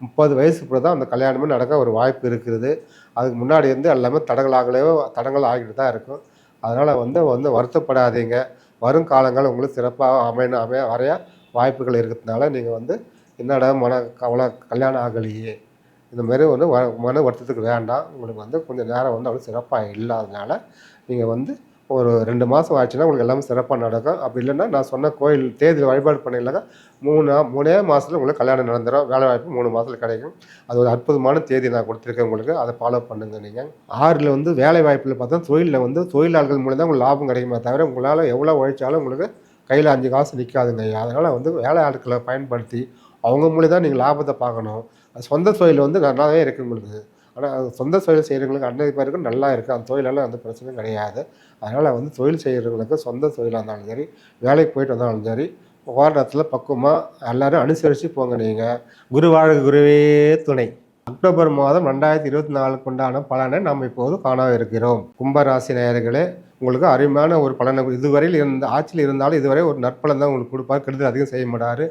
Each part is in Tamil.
முப்பது வயசுக்கு தான் அந்த கல்யாணமே நடக்க ஒரு வாய்ப்பு இருக்குது. அதுக்கு முன்னாடி வந்து எல்லாமே தடங்களாகலே தடங்கள் ஆகிட்டு தான் இருக்கும். அதனால் வந்து வந்து வருத்தப்படாதீங்க. வருங்காலங்கள் உங்களுக்கு சிறப்பாக அமையணும் அமைய வரைய வாய்ப்புகள் இருக்கிறதுனால நீங்கள் வந்து என்னடா மன கவலை கல்யாணம் ஆகலையே. இந்த மாதிரி வந்து வ மன வருத்தத்துக்கு வேண்டாம். உங்களுக்கு வந்து கொஞ்சம் நேரம் வந்து அவ்வளோ சிறப்பாக இல்லாதனால நீங்கள் வந்து ஒரு ரெண்டு மாதம் ஆச்சுன்னா உங்களுக்கு எல்லாமே சிறப்பாக நடக்கும். அப்படி இல்லைன்னா நான் சொன்ன கோயில் தேதியில் வழிபாடு பண்ணிங்கனாக்கா மூணு மூணே மாதத்தில் உங்களுக்கு கல்யாணம் நடந்துடும் வேலை வாய்ப்பு மூணு மாதத்தில் கிடைக்கும். அது ஒரு அற்புதமான தேதி நான் கொடுத்துருக்கேன் உங்களுக்கு. அதை ஃபாலோ பண்ணுங்கள் நீங்கள் ஆறில் வந்து வேலை வாய்ப்பில் பார்த்தா தொழிலில் வந்து தொழிலாளர்கள் மூலம் தான் உங்களுக்கு லாபம் கிடைக்குமே தவிர உங்களால் எவ்வளோ உழைச்சாலும் உங்களுக்கு கையில் அஞ்சு காசு நிற்காதுங்க அதனால் வந்து வேலை ஆட்களை பயன்படுத்தி அவங்க மூலியம் தான் நீங்கள் லாபத்தை பார்க்கணும். அது சொந்த தொழில் வந்து நல்லாவே இருக்குது உங்களுக்கு. ஆனால் அது சொந்த தொழில் செய்கிறவங்களுக்கு அன்னைக்கு பேருக்கு நல்லா இருக்குது அந்த தொழிலெல்லாம் எந்த பிரச்சனையும் கிடையாது. அதனால் வந்து தொழில் செய்கிறவங்களுக்கு சொந்த தொழிலாக இருந்தாலும் சரி வேலைக்கு போயிட்டு வந்தாலும் சரி போராட்டத்தில் பக்குவமாக எல்லோரும் அனுசரித்து போங்க நீங்கள் குருவாழ குருவே துணை. அக்டோபர் மாதம் ரெண்டாயிரத்தி இருபத்தி நாலுக்கு உண்டான பலனை நாம் இப்போது காண இருக்கிறோம். கும்பராசி நேயர்களே உங்களுக்கு அருமையான ஒரு பலனை இதுவரையில் இருந்த ஆட்சியில் இருந்தாலும் இதுவரை ஒரு நற்பலன் தான் உங்களுக்கு கொடுப்பார். கெடுதல் அதிகம் செய்ய மாட்டார்.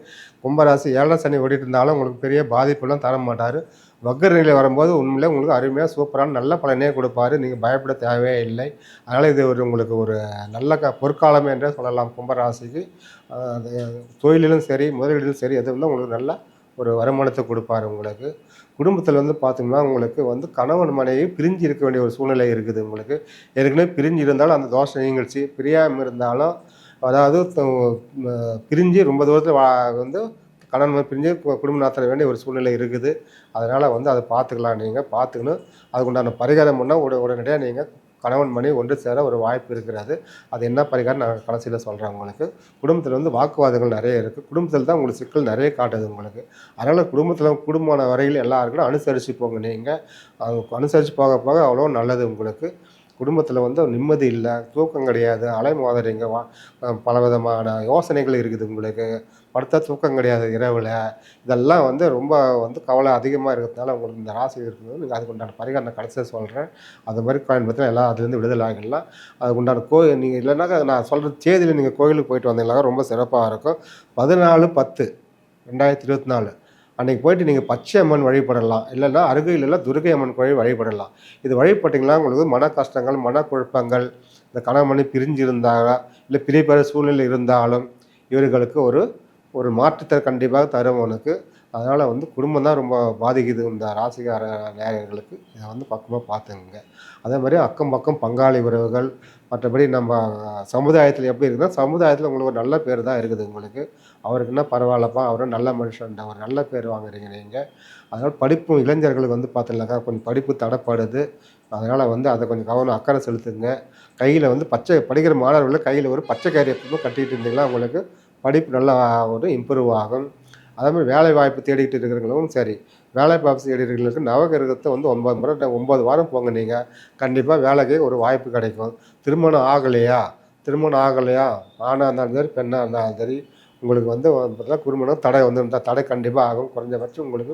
கும்பராசி ஏழரை சனி ஓடிட்டு இருந்தாலும் உங்களுக்கு பெரிய பாதிப்புலாம் தர மாட்டார் வக்கர நிலை வரும்போது உண்மையிலே உங்களுக்கு அருமையாக சூப்பரான நல்ல பலனே கொடுப்பாரு. நீங்கள் பயப்பட தேவையே இல்லை. அதனால் இது ஒரு உங்களுக்கு ஒரு நல்ல க பொற்காலம் என்றே சொல்லலாம். கும்பராசிக்கு தொழிலும் தொழிலிலும் சரி முதலீடிலும் சரி எது வந்து உங்களுக்கு நல்ல ஒரு வருமானத்தை கொடுப்பாரு உங்களுக்கு. குடும்பத்தில் வந்து பார்த்தீங்கன்னா உங்களுக்கு வந்து கணவன் மனைவி பிரிஞ்சு இருக்க வேண்டிய ஒரு சூழ்நிலை இருக்குது உங்களுக்கு. ஏற்கனவே பிரிஞ்சு இருந்தாலும் அந்த தோஷம் நீங்கள்ச்சி பிரியாமல் இருந்தாலும் அதாவது பிரிஞ்சு ரொம்ப தூரத்தில் வந்து கணவன் பிரிஞ்சு குடும்ப நடத்த வேண்டிய ஒரு சூழ்நிலை இருக்குது. அதனால் வந்து அதை பார்த்துக்கலாம் நீங்கள் பார்த்துக்கணும். அதுக்குண்டான பரிகாரம் பண்ணால் உட உடனடியாக நீங்கள் கணவன் மணி ஒன்று சேர ஒரு வாய்ப்பு இருக்கிறது. அது என்ன பரிகாரம்? நான் கடைசியில் சொல்கிறேன் உங்களுக்கு. குடும்பத்தில் வந்து வாக்குவாதங்கள் நிறைய இருக்குது குடும்பத்தில் தான் உங்களுக்கு சிக்கல் நிறைய காட்டுது உங்களுக்கு. அதனால் குடும்பத்தில் குடும்பமான வரையில் எல்லாருக்கும் அனுசரித்து போங்க நீங்கள் அது அனுசரித்து போக போக அவ்வளோ நல்லது உங்களுக்கு. குடும்பத்தில் வந்து நிம்மதி இல்லை தூக்கம் கிடையாது அலைமோதுறீங்க வா பல விதமான யோசனைகள் இருக்குது உங்களுக்கு. படுத்தா தூக்கம் கிடையாது இரவில். இதெல்லாம் வந்து ரொம்ப வந்து கவலை அதிகமாக இருக்கிறதுனால உங்களுக்கு இந்த ராசி இருக்குது நீங்கள் அதுக்கு உண்டான பரிகாரம் நான் கடைசியாக சொல்கிறேன் அது மாதிரி பயன்படுத்தினா எல்லாம் அதுலேருந்து விடுதலை ஆகிடலாம். அதுக்கு உண்டான கோயில் நீங்கள் இல்லைனாக்கா நான் சொல்கிற தேதியில் நீங்கள் கோயிலுக்கு போயிட்டு வந்தீங்கன்னாக்கா ரொம்ப சிறப்பாக இருக்கும். பதினாலு பத்து ரெண்டாயிரத்தி இருபத்தி நாலு. அன்றைக்கி போயிட்டு நீங்கள் பச்சை அம்மன் வழிபடலாம். இல்லைன்னா அருகையில் இல்லை துர்கை அம்மன் கோயில் வழிபடலாம். இது வழிபட்டிங்கன்னா உங்களுக்கு மன கஷ்டங்கள் மனக்குழப்பங்கள் இந்த கணவன் பிரிஞ்சு இருந்தாலா இல்லை பெற சூழ்நிலை இருந்தாலும் இவர்களுக்கு ஒரு ஒரு மாற்றத்தை கண்டிப்பாக தரும் உனக்கு. அதனால் வந்து குடும்பம் தான் ரொம்ப பாதிக்குது இந்த ராசிகார நேயர்களுக்கு. இதை வந்து பக்கமாக பார்த்துங்க அதே மாதிரி அக்கம் பக்கம் பங்காளி உறவுகள் மற்றபடி நம்ம சமுதாயத்தில் எப்படி இருக்குன்னா சமுதாயத்தில் உங்களுக்கு ஒரு நல்ல பேர் தான் இருக்குது உங்களுக்கு. அவருக்கு என்ன பரவாயில்லப்பா அவரும் நல்ல மனுஷன் ஒரு நல்ல பேர் வாங்குறீங்க நீங்கள் அதனால் படிப்பு இளைஞர்களுக்கு வந்து பார்த்தீங்கன்னாக்கா கொஞ்சம் படிப்பு தடைப்படுது. அதனால் வந்து அதை கொஞ்சம் கவனம் அக்கறை செலுத்துங்க. கையில் வந்து பச்சை படிக்கிற மாணவர்களை கையில் ஒரு பச்சை கயிறு எப்பவுமே கட்டிகிட்டு இருந்தீங்கன்னா உங்களுக்கு படிப்பு நல்லா ஒரு இம்ப்ரூவ் ஆகும். அதே மாதிரி வேலை வாய்ப்பு தேடிக்கிட்டு இருக்கிறவங்களும் சரி வேலை வாய்ப்பு தேடிக்கிறவங்களுக்கு நவகிரகத்தை வந்து ஒன்பது முறை ஒன்பது வாரம் போங்க நீங்கள் கண்டிப்பாக வேலைக்கு ஒரு வாய்ப்பு கிடைக்கும். திருமணம் ஆகலையா? திருமணம் ஆகலையா? ஆணாக இருந்தாலும் சரி பெண்ணாக இருந்தாலும் சரி உங்களுக்கு வந்து பார்த்தீங்கன்னா குடும்பம் தடை வந்து இருந்தால் தடை கண்டிப்பாக ஆகும். குறைஞ்சபட்சம் உங்களுக்கு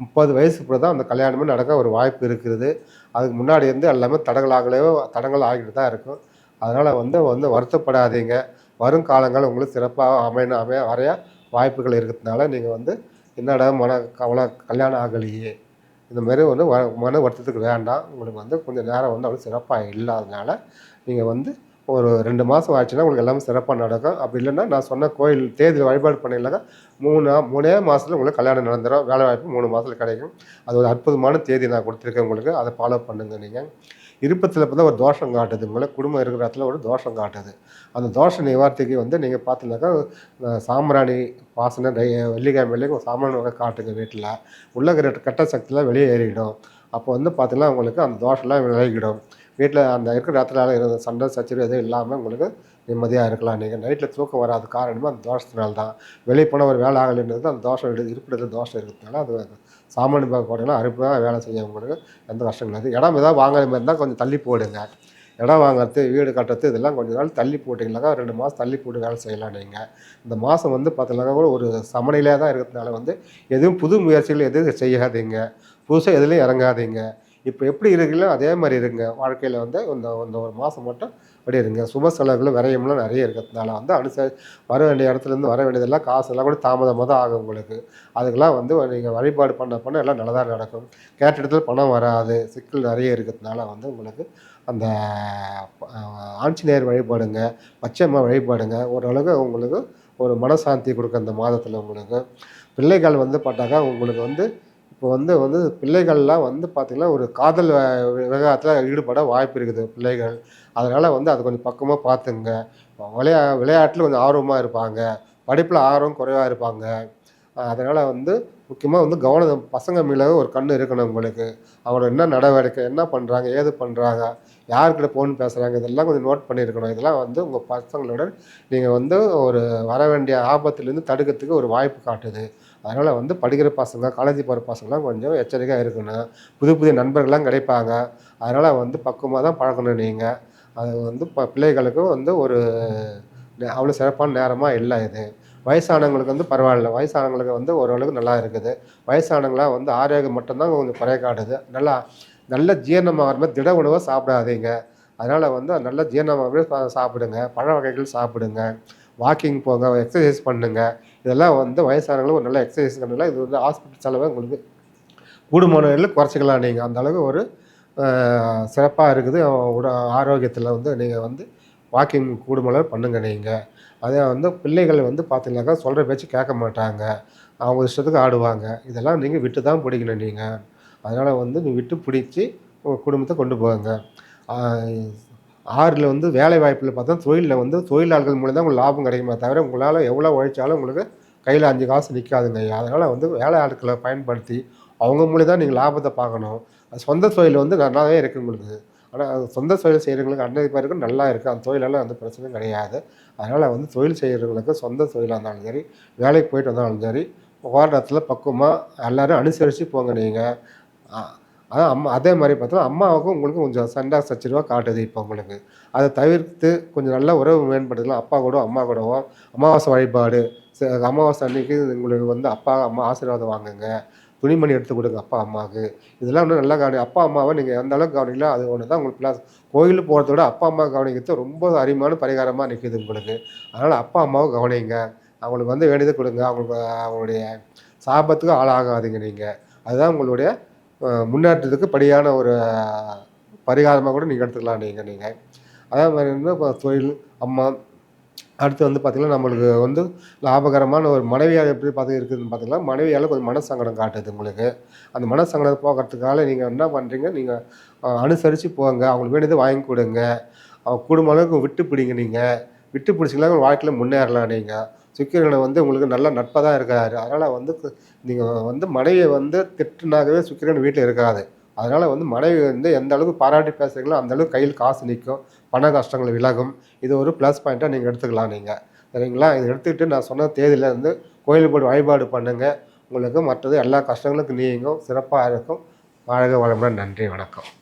முப்பது வயசுக்குள்ள தான் அந்த கல்யாணமே நடக்க ஒரு வாய்ப்பு இருக்குது. அதுக்கு முன்னாடி வந்து எல்லாமே தடங்களாகலையோ தடங்கள் ஆகிட்டு தான் இருக்கும். அதனால் வந்து வந்து வருத்தப்படாதீங்க. வருங்காலங்கள் உங்களுக்கு சிறப்பாக அமைய அமைய வரைய வாய்ப்புகள் இருக்கிறதுனால நீங்கள் வந்து என்னடா மன கவலை கல்யாணம் ஆகலையே இந்த மாதிரி வந்து மன வருத்தத்துக்கு வேண்டாம். உங்களுக்கு வந்து கொஞ்சம் நேரம் வந்து அவ்வளோ சிறப்பாக இல்லாதனால நீங்கள் வந்து ஒரு ரெண்டு மாதம் ஆச்சுன்னா உங்களுக்கு எல்லாமே சிறப்பாக நடக்கும். அப்படி இல்லைன்னா நான் சொன்ன கோயில் தேதியில் வழிபாடு பண்ணிங்கனாக்கா மூணு மூணே மாதத்தில் உங்களுக்கு கல்யாணம் நடந்துடும் வேலை வாய்ப்பு மூணு மாதத்தில் கிடைக்கும். அது ஒரு அற்புதமான தேதி நான் கொடுத்துருக்கேன் உங்களுக்கு. அதை ஃபாலோ பண்ணுங்கள் நீங்கள் இருப்பத்தில் பார்த்தா ஒரு தோஷம் காட்டுது. உங்களை குடும்பம் இருக்கிற இடத்துல ஒரு தோஷம் காட்டுது. அந்த தோஷ நிவார்த்திக்கு வந்து நீங்கள் பார்த்தீங்கன்னாக்கா சாம்பிராணி வாசனை டை வெள்ளிக்கிழமை வெள்ளிக்கு சாம்பிராணி வகை காட்டுங்க வீட்டில். உள்ள கட்ட கெட்ட வெளியே ஏறிடும். அப்போ வந்து பார்த்தீங்கன்னா உங்களுக்கு அந்த தோஷம்லாம் விலகிடும். வீட்டில் அந்த இருக்கிற இடத்துல இருந்த சண்டை சச்சரவு எதுவும் இல்லாமல் உங்களுக்கு நிம்மதியாக இருக்கலாம். நீங்கள் நைட்டில் தூக்கம் வராத காரணமாக அந்த தோஷத்தினால தான் வெளியே போனவர் ஒரு வேலை ஆகலைன்றது அந்த தோஷம் இரு இருப்பிடத்தில் தோஷம் இருக்கிறதுனால அது சாமானிய பார்க்க போட்டிங்கன்னா அருமையாக வேலை செய்ய உங்களுக்கு எந்த கஷ்டம் கிடையாது இடம் ஏதாவது வாங்குற மாதிரி இருந்தால் கொஞ்சம் தள்ளி போடுங்க. இடம் வாங்குறது வீடு கட்டுறது இதெல்லாம் கொஞ்ச நாள் தள்ளி போட்டிங்கனாக்கா ரெண்டு மாதம் தள்ளி போட்டு வேலை செய்யலாம் நீங்கள் இந்த மாதம் வந்து பார்த்தீங்கன்னா கூட ஒரு சமநிலையாக தான் இருக்கிறதுனால வந்து எதுவும் புது முயற்சிகள் எதுவும் செய்யாதீங்க. புதுசாக எதுலேயும் இறங்காதீங்க. இப்போ எப்படி இருக்கீங்களோ அதே மாதிரி இருங்க. வாழ்க்கையில் வந்து இந்த இந்த ஒரு மாதம் மட்டும் இருங்க. சுப செலவுகள் விரயம்லாம் நிறைய இருக்கிறதுனால வந்து அனுசரி வர வேண்டிய இடத்துலேருந்து வர வேண்டியதெல்லாம் காசு எல்லாம் கூட தாமதமாக தான் ஆகும் உங்களுக்கு. அதுக்கெல்லாம் வந்து நீங்கள் வழிபாடு பண்ண பண்ண எல்லாம் நல்லதாக நடக்கும். கேட்ட இடத்துல பணம் வராது. சிக்கல் நிறைய இருக்கிறதுனால வந்து உங்களுக்கு அந்த ஆஞ்சநேயர் வழிபாடுங்க பச்சையம்மா வழிபாடுங்க ஓரளவுக்கு உங்களுக்கு ஒரு மனசாந்தி கொடுக்கும் அந்த மாதத்தில் உங்களுக்கு. பிள்ளைகள் வந்து பார்த்தாக்கா உங்களுக்கு வந்து இப்போ வந்து வந்து பிள்ளைகள்லாம் வந்து பார்த்திங்கன்னா ஒரு காதல் விவகாரத்தில் ஈடுபட வாய்ப்பு இருக்குது. பிள்ளைகள் அதனால் வந்து அது கொஞ்சம் பக்கமாக பார்த்துங்க விளையா விளையாட்டில் கொஞ்சம் ஆர்வமாக இருப்பாங்க. படிப்பில் ஆர்வம் குறைவாக இருப்பாங்க. அதனால் வந்து முக்கியமாக வந்து கவனம் பசங்க மேலே ஒரு கண் இருக்கணும் உங்களுக்கு. அவங்களோட என்ன நடவடிக்கை என்ன பண்ணுறாங்க ஏது பண்ணுறாங்க யார்கிட்ட ஃபோன் பேசுகிறாங்க இதெல்லாம் கொஞ்சம் நோட் பண்ணியிருக்கணும் இதெல்லாம் வந்து உங்கள் பசங்களோட நீங்கள் வந்து ஒரு வர வேண்டிய ஆபத்துலேருந்து தடுக்கிறதுக்கு ஒரு வாய்ப்பு காட்டுது. அதனால் வந்து படிக்கிற பசங்க காலேஜ் போகிற பசங்களாம் கொஞ்சம் எச்சரிக்கையாக இருக்கணும். புது புதிய நண்பர்கள்லாம் கிடைப்பாங்க. அதனால் வந்து பக்குவமாக தான் பழக்கணும் நீங்கள் அது வந்து ப பிள்ளைகளுக்கும் வந்து ஒரு அவ்வளோ சிறப்பான நேரமாக இல்லை இது. வயசானவங்களுக்கு வந்து பரவாயில்ல. வயசானவங்களுக்கு வந்து ஓரளவுக்கு நல்லா இருக்குது. வயசானவங்களாம் வந்து ஆரோக்கியம் மட்டும்தான் கொஞ்சம் குறைய காட்டுது. நல்லா நல்ல ஜீரணமாகிற மாதிரி திட உணவை சாப்பிடாதீங்க. அதனால் வந்து நல்ல ஜீரணமாகவே சாப்பிடுங்க. பழ வகைகள் சாப்பிடுங்க. வாக்கிங் போங்க எக்ஸசைஸ் பண்ணுங்க. இதெல்லாம் வந்து வயசானவங்களும் ஒரு நல்ல எக்ஸசைஸ் பண்ணலாம் இது வந்து ஹாஸ்பிட்டல் செலவை உங்களுக்கு கூடுமான குறைச்சிக்கலாம் நீங்கள் அந்த அளவுக்கு ஒரு சிறப்பாக இருக்குது. உட ஆரோக்கியத்தில் வந்து நீங்கள் வந்து வாக்கிங் கூடுமளவு பண்ணுங்க நீங்கள் அதே வந்து பிள்ளைகள் வந்து பார்த்தீங்கன்னாக்கா சொல்கிற பேச்சு கேட்க மாட்டாங்க. அவங்க இஷ்டத்துக்கு ஆடுவாங்க. இதெல்லாம் நீங்கள் விட்டு தான் பிடிக்கணும் நீங்கள் அதனால் வந்து நீ விட்டு பிடிச்சி உங்கள் குடும்பத்தை கொண்டு போங்க. ஆறில் வந்து வேலை வாய்ப்பில் பார்த்தா தொழிலில் வந்து தொழிலாளர்கள் மூலம் தான் உங்களுக்கு லாபம் கிடைக்குமே தவிர உங்களால் எவ்வளோ உழைச்சாலும் உங்களுக்கு கையில் அஞ்சு காசு நிற்காதுங்க அதனால் வந்து வேலை ஆட்களை பயன்படுத்தி அவங்க மூலியம் தான் நீங்கள் லாபத்தை பார்க்கணும். சொந்த தொழில் வந்து நல்லாவே இருக்குது உங்களுக்கு ஆனால் சொந்த தொழில் செய்கிறவங்களுக்கு அன்னைக்கு பேருக்கு நல்லா இருக்குது அந்த தொழிலெல்லாம் எந்த பிரச்சனையும் கிடையாது. அதனால் வந்து தொழில் செய்கிறவங்களுக்கு சொந்த தொழிலாக இருந்தாலும் சரி வேலைக்கு போயிட்டு வந்தாலும் சரி ஓரிடத்தில் பக்குவமாக எல்லோரும் அனுசரித்து போங்க நீங்கள் அதான் அம்மா அதே மாதிரி பார்த்தா அம்மாவுக்கும் உங்களுக்கும் கொஞ்சம் சண்டை சச்சரவாக காட்டுது இப்போ உங்களுக்கு. அதை தவிர்த்து கொஞ்சம் நல்ல உறவு மேம்படுத்தலாம். அப்பா கூட அம்மா கூடவும் அமாவாசை வழிபாடு. அமாவாசை அன்னைக்கு உங்களுக்கு வந்து அப்பா அம்மா ஆசீர்வாதம் வாங்குங்க. துணிமணி எடுத்து கொடுங்க அப்பா அம்மாவுக்கு. இதெல்லாம் இன்னும் நல்லா கவனி அப்பா அம்மாவை நீங்கள் எந்த அளவுக்கு கவனிக்கல அது ஒன்று தான் உங்களுக்கு ப்ளஸ் கோயிலுக்கு போகிறத விட அப்பா அம்மா கவனிக்கிறது ரொம்ப அருமையான பரிகாரமாக நிற்கிது உங்களுக்கு. அதனால் அப்பா அம்மாவை கவனிங்க. அவங்களுக்கு வந்து வேண்டியதை கொடுங்க. அவங்களுக்கு அவங்களுடைய சாபத்துக்கு ஆளாகாதீங்க நீங்கள் அதுதான் உங்களுடைய முன்னேற்றத்துக்கு படியான ஒரு பரிகாரமாக கூட நீங்கள் எடுத்துக்கலாம் நீங்கள் நீங்கள் அதே மாதிரி இப்போ தொழில் அம்மா அடுத்து வந்து பார்த்திங்கன்னா நம்மளுக்கு வந்து லாபகரமான ஒரு மனைவியால் எப்படி பார்த்து இருக்குதுன்னு பார்த்திங்கன்னா மனைவியால் கொஞ்சம் மனசங்கடம் காட்டுது உங்களுக்கு. அந்த மனசங்கடம் போகிறதுக்காக நீங்கள் என்ன பண்ணுறீங்க நீங்கள் அனுசரித்து போங்க. அவங்களுக்கு வேண்டியது வாங்கி கொடுங்க. அவங்க குடும்ப அளவுக்கு விட்டு பிடிங்க நீங்கள் விட்டு பிடிச்சிங்கன்னா உங்கள் வாழ்க்கையில் முன்னேறலாம் நீங்கள் சுக்கிரனை வந்து உங்களுக்கு நல்ல நட்பாக தான் இருக்காரு. அதனால் வந்து நீங்கள் வந்து மனைவியை வந்து திட்டுனாகவே சுக்கிரன் வீட்டில் இருக்காது. அதனால் வந்து மனைவி வந்து எந்த அளவுக்கு பாராட்டி பேசுகிறீங்களோ அந்த அளவுக்கு கையில் காசு நிற்கும் பண கஷ்டங்கள் விலகும். இது ஒரு ப்ளஸ் பாயிண்ட்டாக நீங்கள் எடுத்துக்கலாம் நீங்கள் சரிங்களா? இதை எடுத்துக்கிட்டு நான் சொன்ன தேதியிலேருந்து கோயில் போய் வழிபாடு பண்ணுங்கள் உங்களுக்கு மற்றது எல்லா கஷ்டங்களுக்கும் நீங்கும். சிறப்பாக இருக்கும். வாழ்க வளமுடன். நன்றி. வணக்கம்.